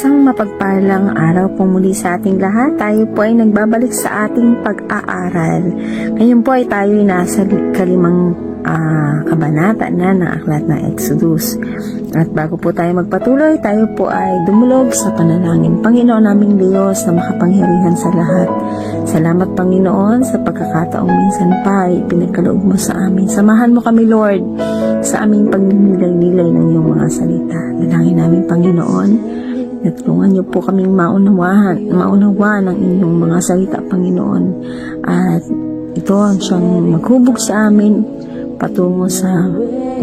Isang mapagpalang araw po muli sa ating lahat. Tayo po ay nagbabalik sa ating pag-aaral. Ngayon po ay tayo ay nasa kalimang ah, kabanata na ng aklat ng Exodus. At bago po tayo magpatuloy, tayo po ay dumulog sa panalangin. Panginoon naming Diyos na makapangyarihan sa lahat. Salamat Panginoon sa pagkakataong minsan pa ay pinagkaloob mo sa amin. Samahan mo kami Lord sa aming pagninilay-nilay ng iyong mga salita. Dalangin namin Panginoon Natulungan niyo po kaming maunawahan, maunawa ng inyong mga salita, Panginoon. At ito ang siyang maghubog sa amin patungo sa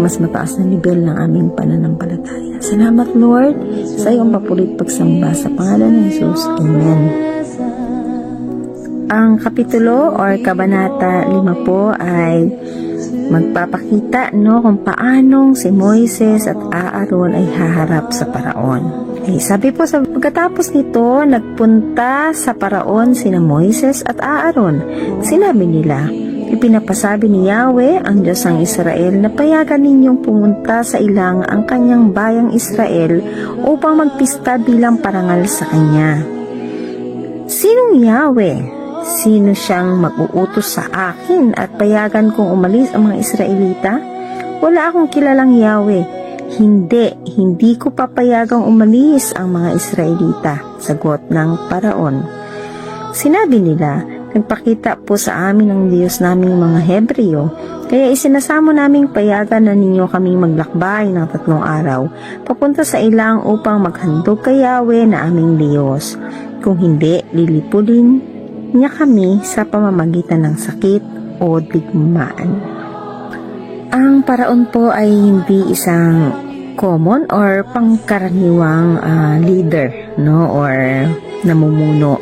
mas mataas na nivel ng aming pananampalataya. Salamat, Lord, sa iyong papulit pagsamba sa pangalan ni Jesus. Amen. Ang kapitulo or kabanata 5 po ay magpapakita no kung paanong si Moises at Aaron ay haharap sa paraon. Eh, sabi po sa pagkatapos nito, nagpunta sa paraon sina Moises at Aaron. Sinabi nila, Ipinapasabi ni Yahweh, ang Diyos ng Israel, na payagan ninyong pumunta sa ilang ang kanyang bayang Israel upang magpista bilang parangal sa kanya. Sinong Yahweh? Sino siyang mag-uutos sa akin at payagan kong umalis ang mga Israelita? Wala akong kilalang Yahweh. Hindi, hindi ko papayagang umalis ang mga Israelita, sagot ng paraon. Sinabi nila, nagpakita po sa amin ang Diyos naming mga Hebreo, kaya isinasamo naming payagan na ninyo kaming maglakbay ng tatlong araw, papunta sa ilang upang maghandog kay Yahweh na aming Diyos. Kung hindi, lilipulin niya kami sa pamamagitan ng sakit o digmaan. Ang paraon po ay hindi isang common or pangkaraniwang ah, leader no or namumuno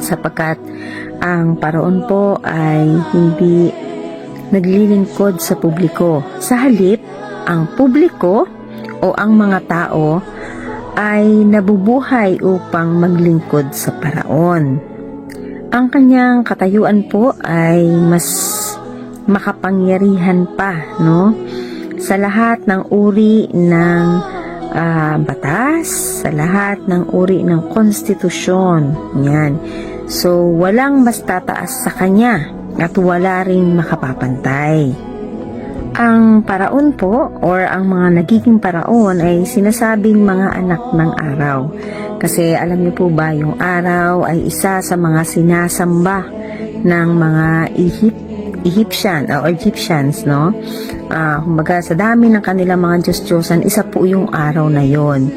sapagkat ang paraon po ay hindi naglilingkod sa publiko. Sa halip, ang publiko o ang mga tao ay nabubuhay upang maglingkod sa paraon. Ang kanyang katayuan po ay mas makapangyarihan pa, no? Sa lahat ng uri ng ah, batas, sa lahat ng uri ng konstitusyon. Yan. So, walang mas tataas sa kanya at wala rin makapapantay. Ang paraon po or ang mga nagiging paraon ay sinasabing mga anak ng araw. Kasi alam niyo po ba, yung araw ay isa sa mga sinasamba ng mga Egypt, Egyptian o Egyptians, no? Ah, kumbaga sa dami ng kanilang mga Diyos-Diyosan, isa po yung araw na yon.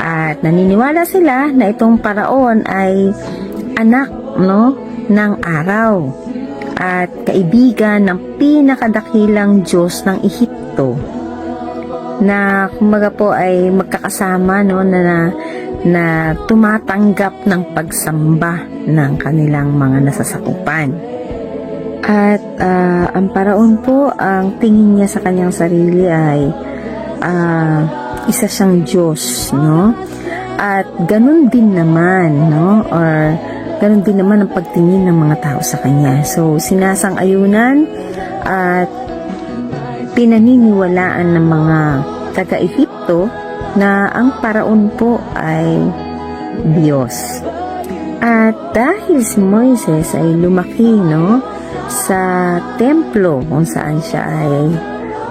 At naniniwala sila na itong paraon ay anak, no, ng araw at kaibigan ng pinakadakilang Diyos ng Ehipto na kumbaga po ay magkakasama no na, na na tumatanggap ng pagsamba ng kanilang mga nasasakupan. At ah, ang paraon po, ang tingin niya sa kanyang sarili ay ah, isa siyang Diyos, no? At ganun din naman, no? Or ganun din naman ang pagtingin ng mga tao sa kanya. So, sinasang-ayunan at pinaniniwalaan ng mga taga-Ehipto na ang paraon po ay Diyos. At dahil si Moises ay lumaki no, sa templo kung saan siya ay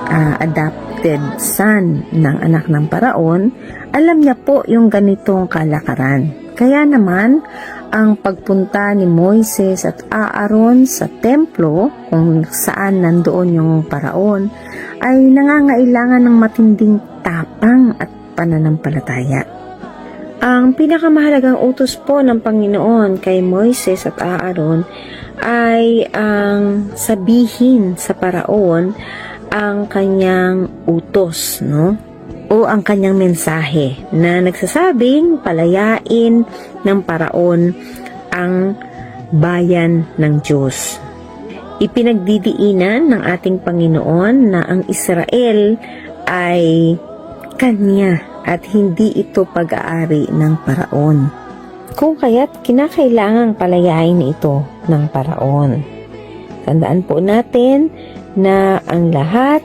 ah, adopted son ng anak ng paraon, alam niya po yung ganitong kalakaran. Kaya naman, ang pagpunta ni Moises at Aaron sa templo kung saan nandoon yung paraon ay nangangailangan ng matinding tapang at pananampalataya. Ang pinakamahalagang utos po ng Panginoon kay Moises at Aaron ay ang sabihin sa paraon ang kanyang utos, no? O ang kanyang mensahe na nagsasabing palayain ng paraon ang bayan ng Diyos. Ipinagdidiinan ng ating Panginoon na ang Israel ay kanya at hindi ito pag-aari ng paraon. Kung kaya't kinakailangang palayain ito ng paraon. Tandaan po natin na ang lahat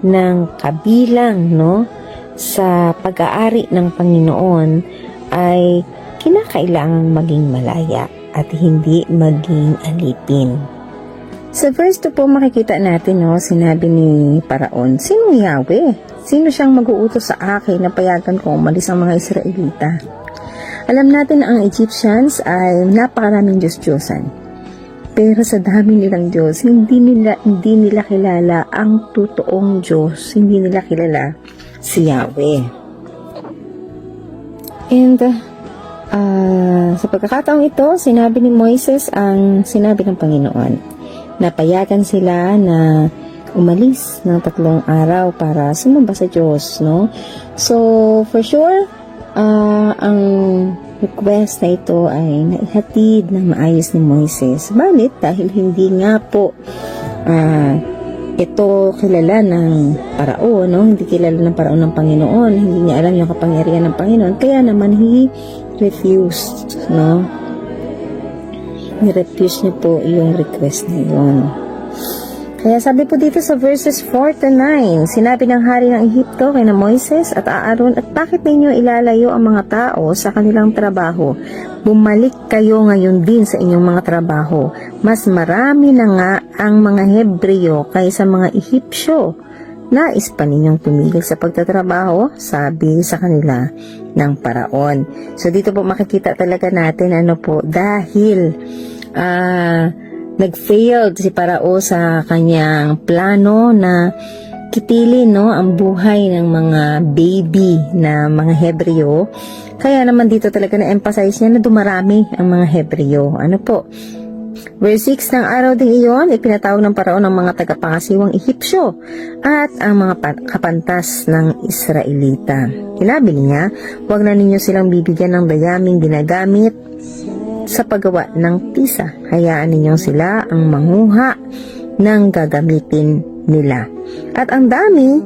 ng kabilang no sa pag-aari ng Panginoon ay kinakailangang maging malaya at hindi maging alipin. Sa verse 2 po makikita natin, no, sinabi ni Paraon, Sino Yahweh? Sino siyang mag-uutos sa akin na payagan ko umalis ang mga Israelita? Alam natin na ang Egyptians ay napakaraming Diyos-Diyosan. Pero sa dami nilang Diyos, hindi nila, hindi nila kilala ang totoong Diyos. Hindi nila kilala si Yahweh. And ah, sa pagkakataong ito, sinabi ni Moises ang sinabi ng Panginoon. Napayagan sila na umalis ng tatlong araw para sumamba sa Diyos, no? So, for sure, ah, ang request na ito ay naihatid ng maayos ni Moises. Balit, dahil hindi nga po ah, ito kilala ng paraon, no? Hindi kilala ng paraon ng Panginoon. Hindi niya alam yung kapangyarihan ng Panginoon. Kaya naman, he refused, no? Ni-refuse niya po yung request na yun. Kaya sabi po dito sa verses 4 to 9, sinabi ng hari ng Ehipto kay na Moises at Aaron, at bakit ninyo ilalayo ang mga tao sa kanilang trabaho? Bumalik kayo ngayon din sa inyong mga trabaho. Mas marami na nga ang mga Hebreo kaysa mga Ehipsyo. Nais pa ninyong tumigil sa pagtatrabaho? Sabi sa kanila ng paraon. So dito po makikita talaga natin ano po, dahil ah nag-failed si Parao sa kanyang plano na kitilin no ang buhay ng mga baby na mga Hebreo. Kaya naman dito talaga na-emphasize niya na dumarami ang mga Hebreo. Ano po? Verse 6 ng araw ding iyon, ipinatawag ng paraon ng mga tagapangasiwang Ehipsyo at ang mga pa- kapantas ng Israelita. Sinabi niya, huwag na ninyo silang bibigyan ng dayaming ginagamit sa paggawa ng tisa. Hayaan ninyong sila ang manguha ng gagamitin nila. At ang dami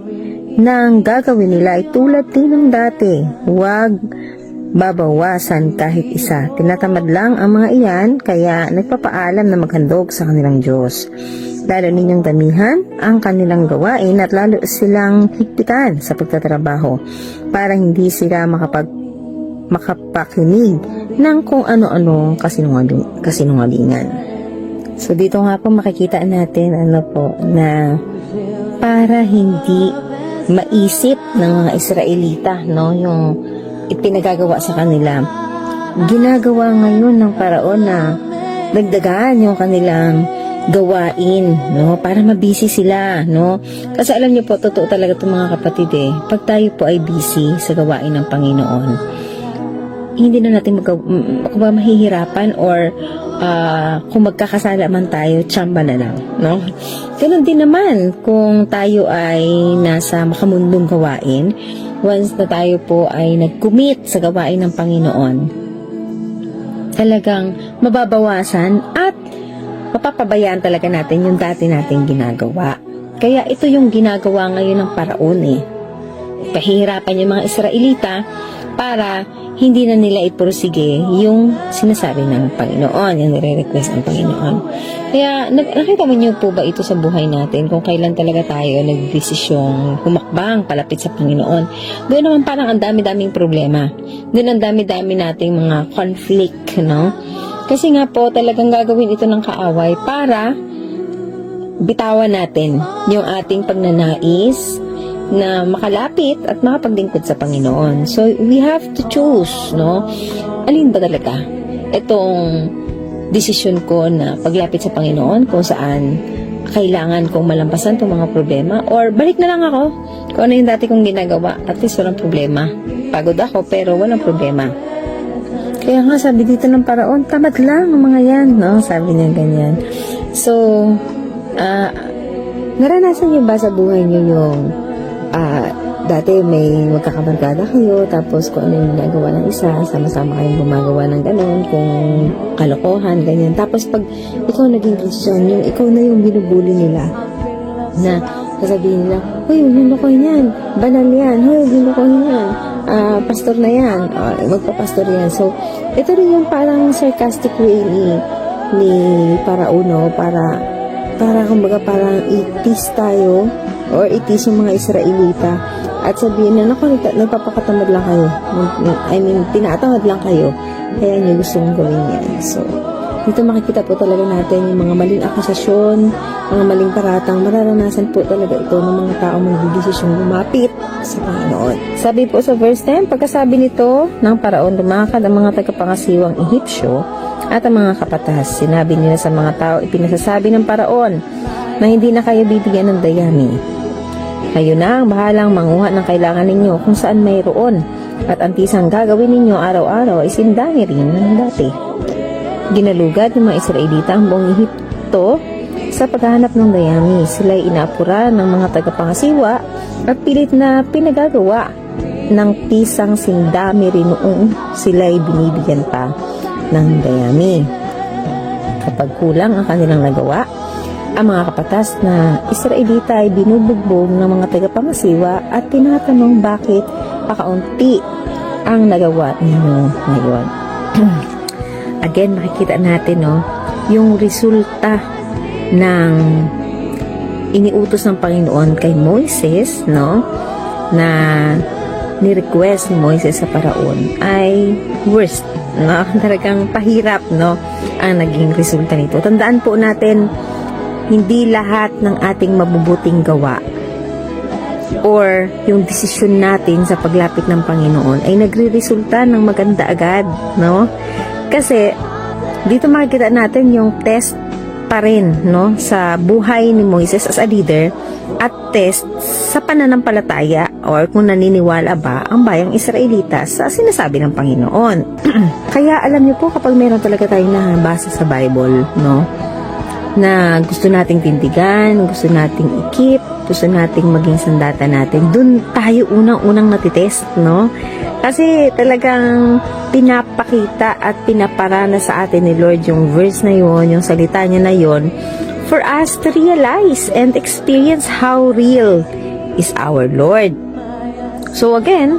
ng gagawin nila ay tulad din ng dati. Huwag babawasan kahit isa. Tinatamad lang ang mga iyan kaya nagpapaalam na maghandog sa kanilang Diyos. Lalo ninyong damihan ang kanilang gawain at lalo silang higpitan sa pagtatrabaho para hindi sila makapag makapakinig ng kung ano-ano kasinungaling, kasinungalingan. So dito nga po makikita natin ano po na para hindi maisip ng mga Israelita no yung ipinagagawa sa kanila ginagawa ngayon ng paraon na dagdagan yung kanilang gawain, no? Para mabisi sila, no? Kasi alam niyo po, totoo talaga itong mga kapatid eh. Pag tayo po ay busy sa gawain ng Panginoon, hindi na natin mag kung mahihirapan or ah, kung magkakasala man tayo, tsamba na lang, no? Ganun din naman kung tayo ay nasa makamundong gawain, once na tayo po ay nag-commit sa gawain ng Panginoon, talagang mababawasan at mapapabayaan talaga natin yung dati nating ginagawa. Kaya ito yung ginagawa ngayon ng paraon eh. Pahihirapan yung mga Israelita para hindi na nila ipursige yung sinasabi ng Panginoon, yung nire-request ng Panginoon. Kaya nak- nakita mo niyo po ba ito sa buhay natin kung kailan talaga tayo nagdesisyong humakbang palapit sa Panginoon. Doon naman parang ang dami-daming problema. Doon ang dami-dami nating mga conflict, no? Kasi nga po talagang gagawin ito ng kaaway para bitawan natin yung ating pagnanais na makalapit at makapaglingkod sa Panginoon. So, we have to choose, no? Alin ba talaga? Itong desisyon ko na paglapit sa Panginoon kung saan kailangan kong malampasan itong mga problema or balik na lang ako kung ano yung dati kong ginagawa at least walang problema. Pagod ako pero walang problema. Kaya nga sabi dito ng paraon, tamad lang ang mga yan, no? Sabi niya ganyan. So, ah, naranasan niyo ba sa buhay niyo yung ah, dati may magkakabarkada kayo, tapos kung ano yung ginagawa ng isa, sama-sama kayong gumagawa ng ganun, kung kalokohan, ganyan. Tapos pag ikaw naging Christian, yung ikaw na yung binubuli nila, na sasabihin nila, Hoy, lokoy niyan, banal yan, hoy, lokoy niyan, ah, pastor na yan, ah, magpa-pastor yan. So, ito rin yung parang sarcastic way ni, ni Parauno para, para kumbaga parang itis tayo or itis yung mga Israelita at sabihin na, naku, nagpa- nagpapakatamad lang kayo. I mean, tinatamad lang kayo. Kaya niyo gustong gawin yan. So, dito makikita po talaga natin yung mga maling akusasyon, mga maling paratang, mararanasan po talaga ito ng mga tao magdidesisyong lumapit sa Panginoon. Sabi po sa verse 10, pagkasabi nito ng paraon, lumakad ang mga tagapangasiwang Ehipsyo at ang mga kapatas. Sinabi nila sa mga tao, ipinasasabi ng paraon na hindi na kayo bibigyan ng dayami. Kayo na ang bahalang manguha ng kailangan ninyo kung saan mayroon at ang tisang gagawin ninyo araw-araw ay sindani rin ng dati. Ginalugad ng mga Israelita ang buong Ehipto sa paghahanap ng dayami. Sila ay inaapura ng mga tagapangasiwa at pilit na pinagagawa ng tisang sindami rin noong sila ay binibigyan pa ng dayami. Kapag kulang ang kanilang nagawa, ang mga kapatas na Israelita ay binubugbog ng mga tagapangasiwa at tinatanong bakit pakaunti ang nagawa ninyo ngayon. Again, makikita natin no, yung resulta ng iniutos ng Panginoon kay Moises, no, na ni-request ni Moises sa paraon ay worst, no? Talagang pahirap, no, ang naging resulta nito. Tandaan po natin, hindi lahat ng ating mabubuting gawa or yung desisyon natin sa paglapit ng Panginoon ay nagre-resulta ng maganda agad, no? Kasi dito makikita natin yung test pa rin, no, sa buhay ni Moises as a leader at test sa pananampalataya or kung naniniwala ba ang bayang Israelita sa sinasabi ng Panginoon. Kaya alam niyo po kapag meron talaga tayong nabasa sa Bible, no, na gusto nating tindigan, gusto nating ikip, gusto nating maging sandata natin, dun tayo unang-unang natitest, no? Kasi talagang pinapakita at pinaparana sa atin ni Lord yung verse na yon, yung salita niya na yon, for us to realize and experience how real is our Lord. So again,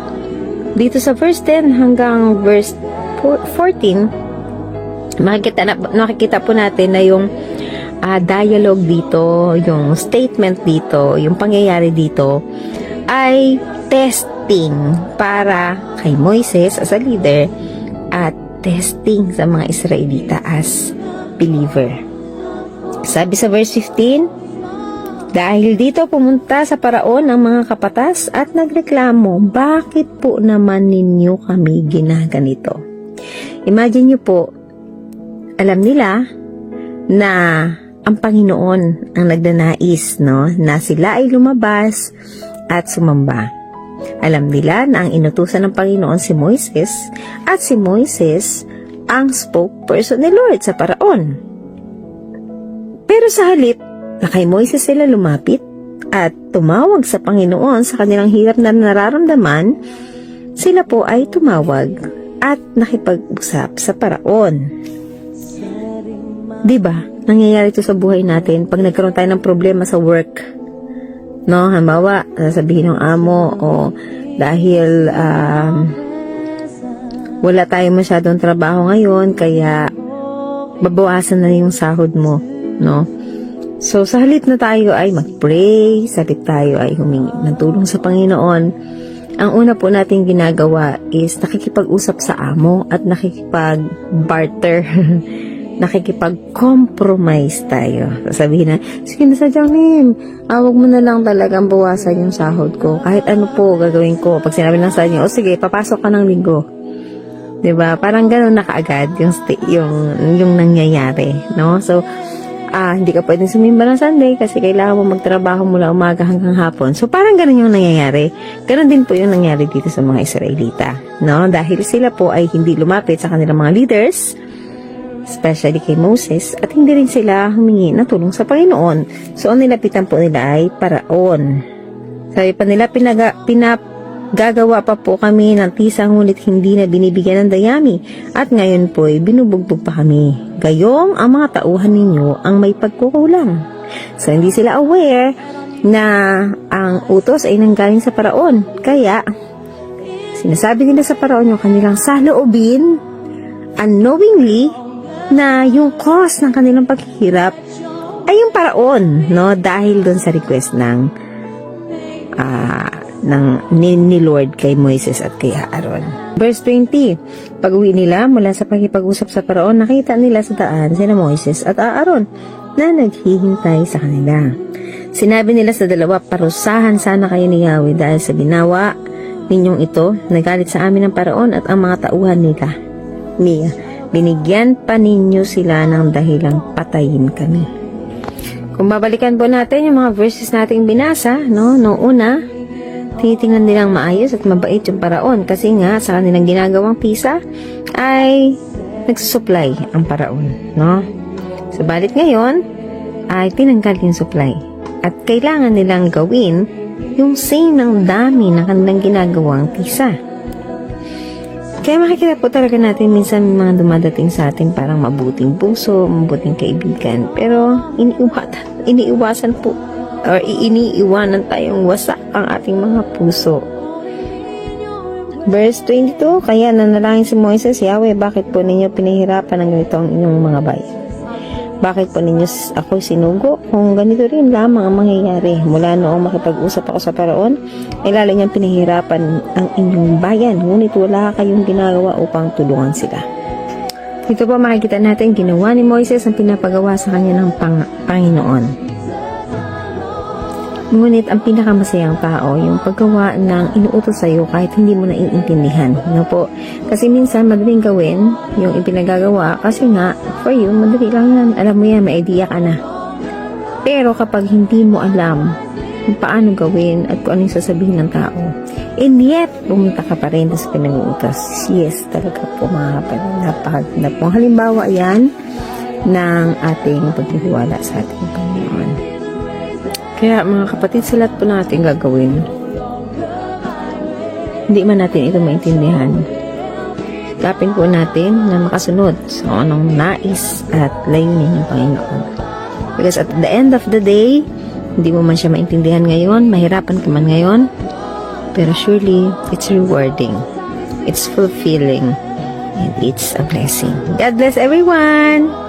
dito sa verse 10 hanggang verse 14, makikita, na, nakikita po natin na yung ah, dialogue dito, yung statement dito, yung pangyayari dito, ay testing para kay Moises as a leader at testing sa mga Israelita as believer. Sabi sa verse 15, dahil dito pumunta sa paraon ang mga kapatas at nagreklamo, bakit po naman ninyo kami ginaganito? Imagine nyo po, alam nila na ang Panginoon ang nagnanais, no, na sila ay lumabas at sumamba. Alam nila na ang inutusan ng Panginoon si Moises at si Moises ang spokesperson ni Lord sa paraon. Pero sa halip na kay Moises sila lumapit at tumawag sa Panginoon sa kanilang hirap na nararamdaman, sila po ay tumawag at nakipag-usap sa paraon. 'Di ba? Nangyayari ito sa buhay natin pag nagkaroon tayo ng problema sa work. No, halimbawa, sasabihin ng amo o dahil um, wala tayong masyadong trabaho ngayon kaya babawasan na yung sahod mo, no? So, sa halip na tayo ay mag-pray, sa halip tayo ay humingi ng tulong sa Panginoon, ang una po nating ginagawa is nakikipag-usap sa amo at nakikipag-barter nakikipag-compromise tayo. Sasabihin na, sige na sa Jangin, awag mo na lang talagang bawasan yung sahod ko. Kahit ano po gagawin ko. Pag sinabi ng sa inyo, o sige, papasok ka ng linggo. 'Di ba Parang gano'n na kaagad yung, yung, yung nangyayari. No? So, ah, hindi ka pwedeng sumimba ng Sunday kasi kailangan mo magtrabaho mula umaga hanggang hapon. So, parang ganun yung nangyayari. Ganun din po yung nangyari dito sa mga Israelita. No? Dahil sila po ay hindi lumapit sa kanilang mga leaders, especially kay Moses, at hindi rin sila humingi ng tulong sa Panginoon. So, ang nilapitan po nila ay paraon. Sabi pa nila, pinaga, pinagagawa pa po kami ng tisa ngunit hindi na binibigyan ng dayami. At ngayon po ay binubugbog pa kami. Gayong ang mga tauhan ninyo ang may pagkukulang. So, hindi sila aware na ang utos ay nanggaling sa paraon. Kaya, sinasabi nila sa paraon yung kanilang saloobin unknowingly na yung cause ng kanilang paghihirap ay yung paraon, no? Dahil doon sa request ng ah, ng ni, ni Lord kay Moises at kay Aaron. Verse 20, pag uwi nila mula sa pakipag-usap sa paraon, nakita nila sa daan sina Moises at Aaron na naghihintay sa kanila. Sinabi nila sa dalawa, parusahan sana kayo ni Yahweh dahil sa ginawa ninyong ito, nagalit sa amin ng paraon at ang mga tauhan nila. Mia, binigyan pa ninyo sila ng dahilang patayin kami. Kung babalikan po natin yung mga verses nating binasa, no, noong una, tinitingnan nilang maayos at mabait yung paraon kasi nga sa kanilang ginagawang pisa ay nagsusupply ang paraon, no? Subalit ngayon ay tinanggal yung supply at kailangan nilang gawin yung same ng dami ng kanilang ginagawang pisa. Kaya makikita po talaga natin minsan mga dumadating sa atin parang mabuting puso, mabuting kaibigan. Pero iniiwasan, iniiwasan po or iniiwanan tayong wasak ang ating mga puso. Verse 22, Kaya nanalangin si Moises, Yahweh, bakit po ninyo pinahirapan ng ganito ang inyong mga bayan? Bakit po ninyo ako sinugo? Kung ganito rin lamang ang mangyayari. Mula noong makipag-usap ako sa paraon, ay lalo niyang pinahirapan ang inyong bayan. Ngunit wala kayong ginagawa upang tulungan sila. Dito po makikita natin ginawa ni Moises ang pinapagawa sa kanya ng pang Panginoon. Ngunit ang pinakamasayang tao, yung paggawa ng inuutos sa'yo kahit hindi mo naiintindihan. No po? Kasi minsan madaling gawin yung ipinagagawa kasi nga, for you, madali lang yan. Alam mo yan, may idea ka na. Pero kapag hindi mo alam kung paano gawin at kung ano yung sasabihin ng tao, and yet, pumunta ka pa rin sa pinag-uutos. Yes, talaga po mga kapatid. Napakaganda po. Halimbawa yan ng ating pagtitiwala sa ating Panginoon. Kaya mga kapatid, sa lahat po natin gagawin. Hindi man natin ito maintindihan. Kapin po natin na makasunod sa anong nais at layunin ng Panginoon. Because at the end of the day, hindi mo man siya maintindihan ngayon, mahirapan ka man ngayon, pero surely, it's rewarding. It's fulfilling. And it's a blessing. God bless everyone!